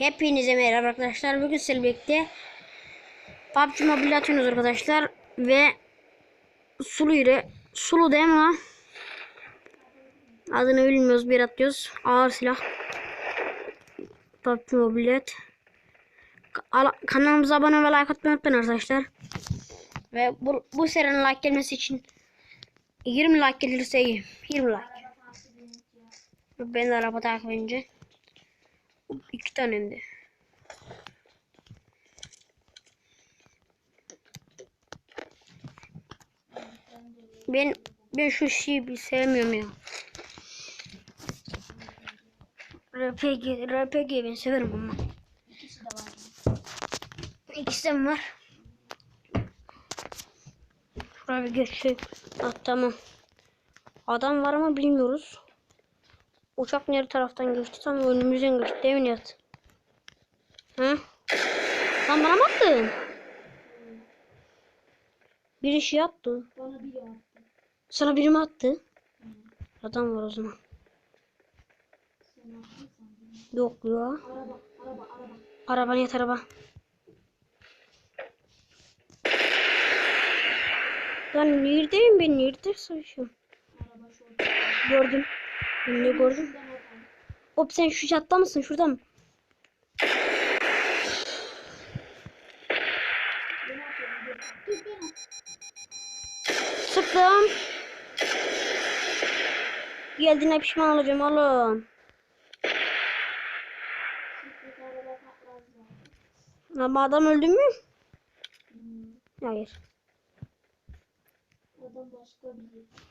Hepinize merhaba arkadaşlar. Bugün sizlerle birlikte PUBG Mobile atıyoruz arkadaşlar. Ve Sulu ile Sulu değil mi? Adını bilmiyoruz bir atıyoruz. Ağır silah. PUBG Mobile Kanalımıza abone ve like atmayı unutmayın arkadaşlar. Ve bu, bu serinin like gelmesi için 20 like gelirse iyi. 20 like. Ben de araba takip edince. İki tane de. Ben ben şu şeyi bir sevmiyorum ya. RPG, RPG ben severim ama. İkisi de var. İkisi de var? Şuraya bir geçelim. Ah tamam. Adam var mı bilmiyoruz. Uçak nereye taraftan geçti? Tam önümüzden geçti değil mi Nihat? Hı? Sen bana mı attın? Bir işi yaptı. Bana biri attı. Sana biri mi attı? Adam var o zaman. Yok ya. Araba, araba, araba. Araba Nihat araba. Lan neredeyim ben? Nerede savaşıyorum? Gördüm. De gördüm. Hop sen şu çatta mısın? Şurada mı? Sıktım. Geldiğine pişman olacağım oğlum. Ama adam öldü mü? Hayır. Adam başka biri.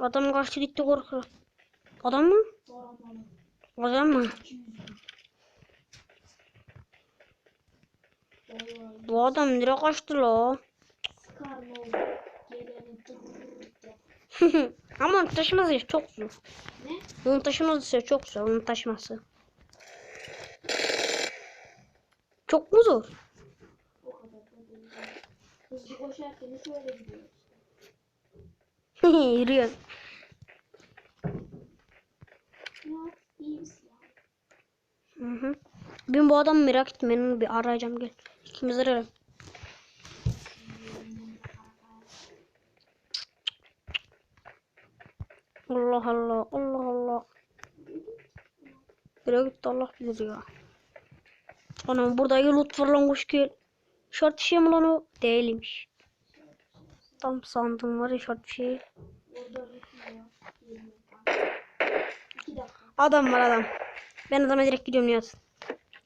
Adam kaçtı gitti korkuyor. Adam mı? Adam mı? 200 bin. Vallahi. Bu adam nereye kaçtı la? Ama onu taşıması çok zor. Ne? Onu taşıması çok zor. Onu taşıması. Çok mu zor? O kadar. Hızlı koşarken şöyle gidiyoruz. Yürüyor. Hı hı. Ben bu adamı merak ettim. Ben bir arayacağım gel. İkimiz ararım. Allah Allah. Allah Allah. Nereye gitti Allah bilir ya. Anam burada loot var lan hoş gel. Şart bir şey mi lan o? Değilmiş. Tam sandım var ya şart bir şey. Adam var adam. Ben adama direkt gidiyorum Nihat.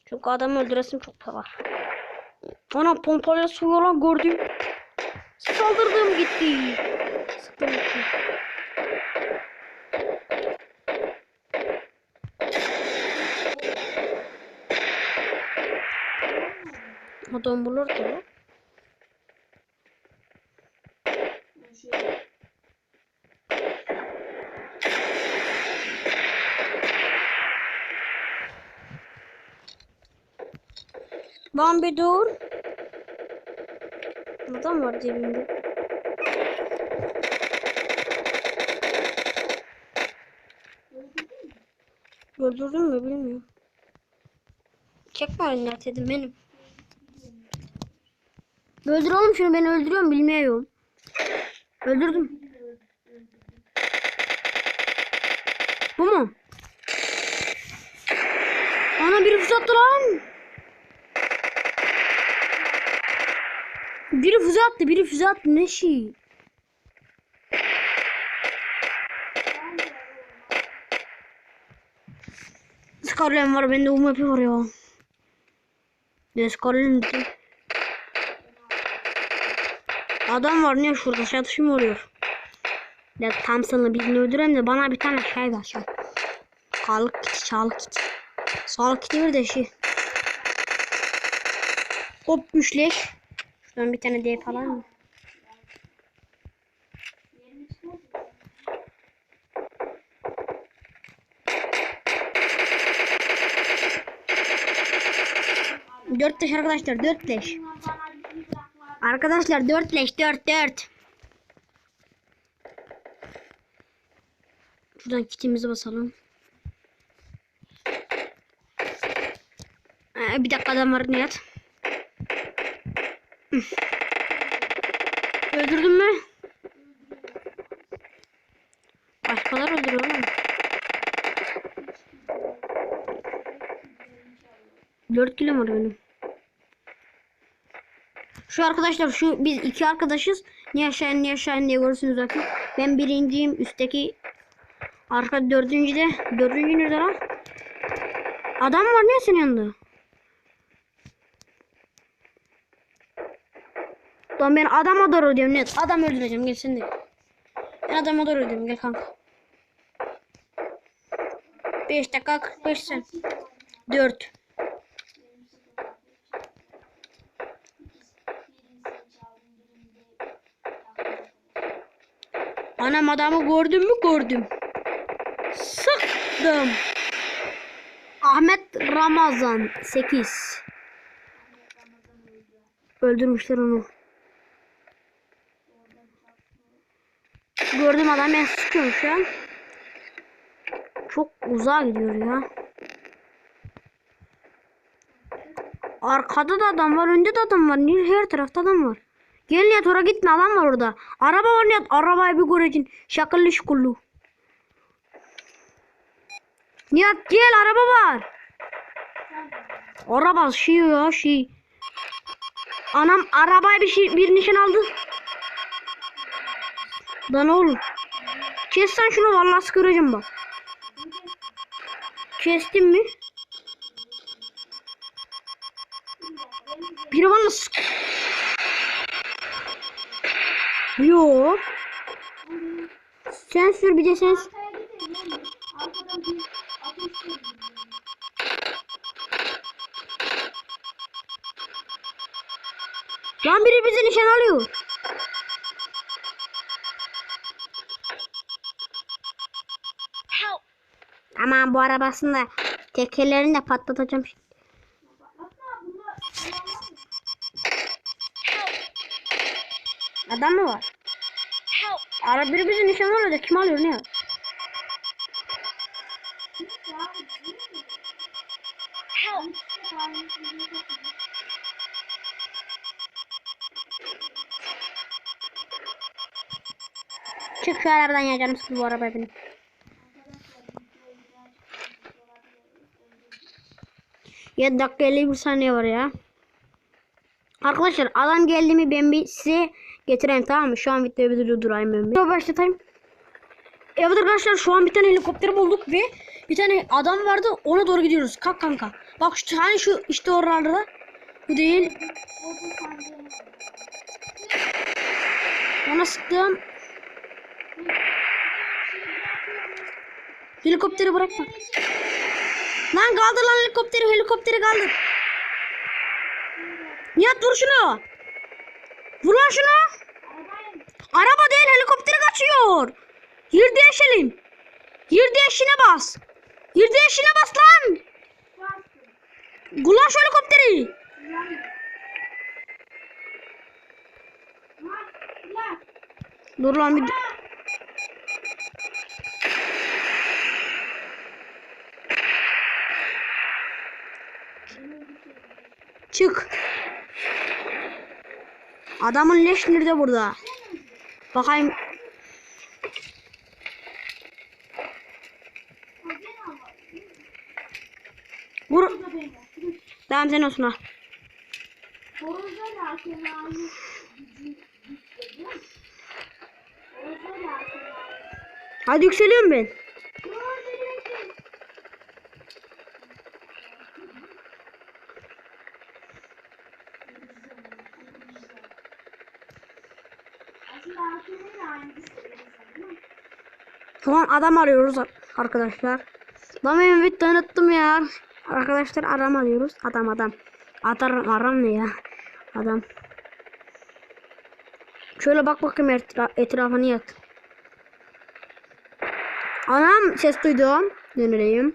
Çünkü adamı öldüresim çok var. Ana pompayla suyu lan gördüm. Saldırdım gitti. Sıktım gitti. Adam bulur ki Lan bir dur. Adam var cebimde. Öldürdün mü? Bilmiyorum. Çekme önüne dedim benim. Öldür oğlum şunu ben öldürüyorum bilmiyorum. Öldürdüm. Bu mu? Ana biri füze attı lan. Biri füze attı, biri füze attı. Ne şey? Scarlet var, bende UMP var ya. Ne Scarlet Adam var ne şurada çatışma oluyor. Ya tam sana birini öldüreyim de bana bir tane şey ver şey. Sağlık kiti, sağlık kiti. Sağlık kiti ver de şey. Hop güçleş. Şuradan bir tane deyip alalım mı? Dört leş arkadaşlar dört. Arkadaşlar dört leş dört dört. Şuradan kitimizi basalım. Ee, bir dakika adam var Nihat. Öldürdün mü? Başkalar öldürüyor oğlum. Dört kilo var benim. Şu arkadaşlar şu biz iki arkadaşız. İn, niye aşağı in diye görürsünüz zaten. Ben birinciyim. Üstteki arka dördüncü de. Dördüncü nerede lan? Adam var ne senin yanında? Lan ben adama doğru diyorum net. Adam öldüreceğim gel sen. Ben adama doğru diyorum gel kanka. 5 dakika 45 sen. 4. Anam adamı gördün mü gördüm. Sıktım. Ahmet Ramazan 8. Öldürmüşler onu. Gördüm adam ben sıkıyorum şu an. Çok uzağa gidiyor ya. Arkada da adam var, önde de adam var. Her tarafta adam var? Gel Nihat oraya gitme adam var orada. Araba var Nihat. Arabayı bir göreceksin. Şakıllı şukullu. Nihat gel araba var. Araba şey ya şey. Anam arabaya bir şey bir nişan aldı. Lan oğlum. Kes sen şunu vallahi sıkıracağım bak. Kestim mi? Biri bana sık. Yo. Sen sür bir de sen sür. Lan biri bizi nişan alıyor. Aman bu arabasını da tekerlerini de patlatacağım. Adam mı var? Ara biri bizi nişan alıyor da kim alıyor ne? Çık şu arabadan ya canım sıkıldı bu arabaya benim. Ya dakika 51 saniye var ya. Arkadaşlar adam geldi mi ben bir size getireyim tamam mı? Şu an videoyu bir durdurayım ben bir. Başlatayım. Evet arkadaşlar şu an bir tane helikopter bulduk ve bir tane adam vardı ona doğru gidiyoruz. Kalk kanka. Bak şu tane şu işte oralarda. Bu değil. Ona sıktım. Helikopteri bırakma. Lan kaldır lan helikopteri helikopteri kaldır. Nihat vur şunu. Vur lan şunu. Araba değil helikopter kaçıyor. Yer değişelim. Yer değişine bas. Yer değişine bas lan. Kullan helikopteri. Dur lan bir... Çık. Adamın leş nerede burada? Bakayım. Vur. Tamam sen olsun ha. Hadi yükseliyorum ben. Şu an adam arıyoruz ar- arkadaşlar. Lan ben videoyu unuttum ya. Arkadaşlar adam arıyoruz. Adam adam. Adam aram ne ya? Adam. Şöyle bak bakayım etra etrafını yak. Anam ses duydum. Dönereyim.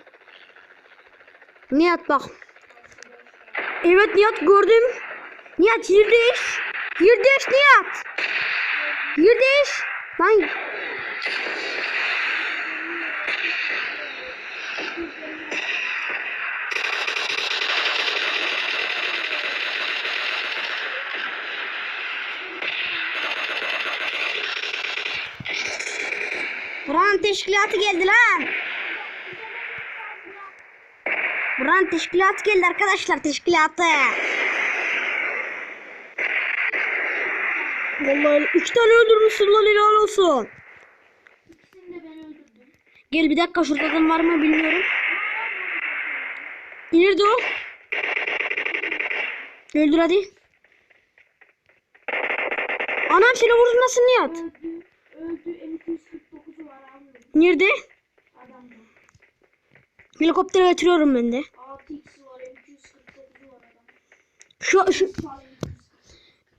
Nihat bak. Evet Nihat gördüm. Nihat. Yer değiş Nihat. Değiş. Lan teşkilatı geldi lan. Buranın teşkilatı geldi arkadaşlar teşkilatı. Vallahi iki tane öldürmüşsün lan helal olsun. Gel bir dakika şurada adam var mı bilmiyorum. Nerede o? Öldür hadi. Anam seni vurdu nasıl Nihat? Öldü. M249'u var almıyorum. Nerede? Adamda. Helikoptere getiriyorum ben de. 6x var. M249'u var adamda. Şu, şu Var M249.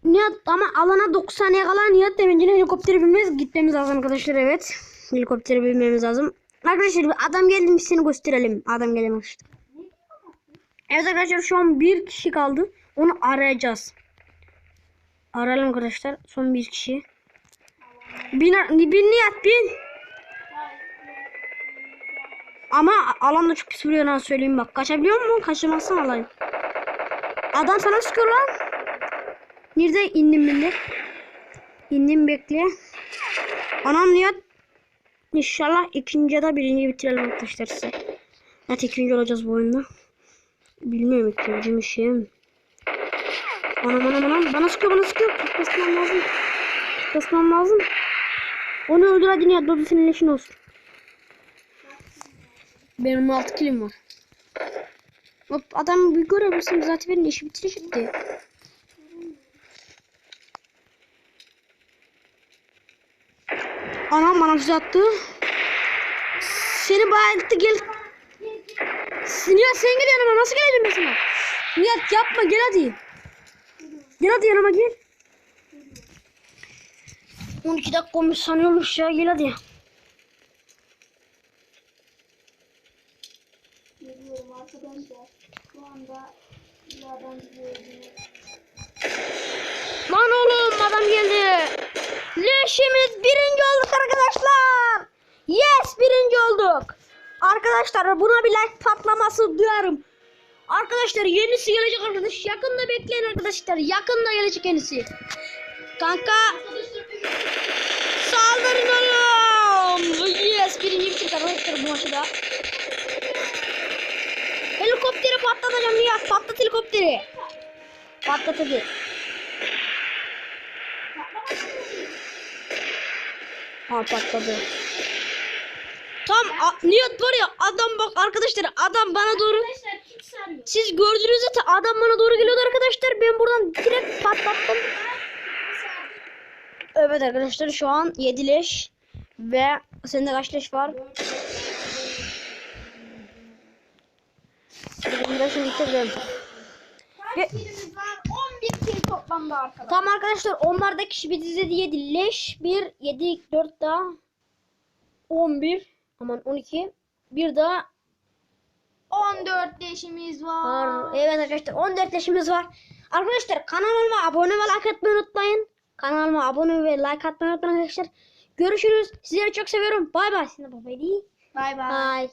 Nihat ama alana 9 saniye kala Nihat demince helikoptere binmemiz gitmemiz lazım arkadaşlar evet. Helikoptere binmemiz lazım. Arkadaşlar adam geldi seni gösterelim. Adam gelmişti. Evet arkadaşlar şu an bir kişi kaldı. Onu arayacağız. Arayalım arkadaşlar. Son bir kişi. Bin, bin Nihat bin. Ama alan da çok pis vuruyor lan söyleyeyim bak. Kaçabiliyor musun? Kaçamazsın alayım. Adam sana sıkıyor lan. Nerede indim ben de? İndim bekle. Anam Nihat. İnşallah ikinci da birinci bitirelim arkadaşlar size. Evet ikinci olacağız bu oyunda. Bilmiyorum ikinci mi şey mi? Anam anam anam. Bana sıkıyor bana sıkıyor. Basmam lazım. Basmam lazım. Onu öldür hadi Nihat. Baba senin leşin olsun. Benim 6 kilim var. Hop adam bir görebilsem zaten benim işi bitirecekti. Anam bana füze attı. Seni bayılttı gel. Nihat sen gel yanıma nasıl geleceğim ben sana? Nihat yapma gel hadi. Gel hadi yanıma gel. 12 dakika olmuş sanıyormuş ya gel hadi. Arkadaşlar. Şu. Lan oğlum adam geldi. Leşimiz birinci olduk arkadaşlar. Yes birinci olduk. Arkadaşlar buna bir like patlaması duyarım. Arkadaşlar yenisi gelecek arkadaş. Yakında bekleyin arkadaşlar. Yakında gelecek yenisi. Kanka saldırın oğlum. Yes birinci bitirdik arkadaşlar bu maçı da. Helikopteri patlatacağım Nihat. Patlat helikopteri. Patlat hadi. Ha patladı. Tam a- Nihat var ya adam bak arkadaşlar adam bana doğru siz gördünüz zaten adam bana doğru geliyordu arkadaşlar ben buradan direkt patlattım. Evet arkadaşlar şu an 7 leş ve sende kaç leş var? Şimdi bitirdim. Kaç kilimiz var? 11 kil toplamda arkadaşlar. Tamam arkadaşlar onlarda kişi bir dizide 7 leş 1 7 4 daha 11 aman 12 bir daha 14 leşimiz var. var. Evet arkadaşlar 14 yaşımız var. Arkadaşlar kanalıma abone ve like atmayı unutmayın. Kanalıma abone ve like atmayı unutmayın arkadaşlar. Görüşürüz. Sizleri çok seviyorum. Bay bay. Bay bay. Bay bay.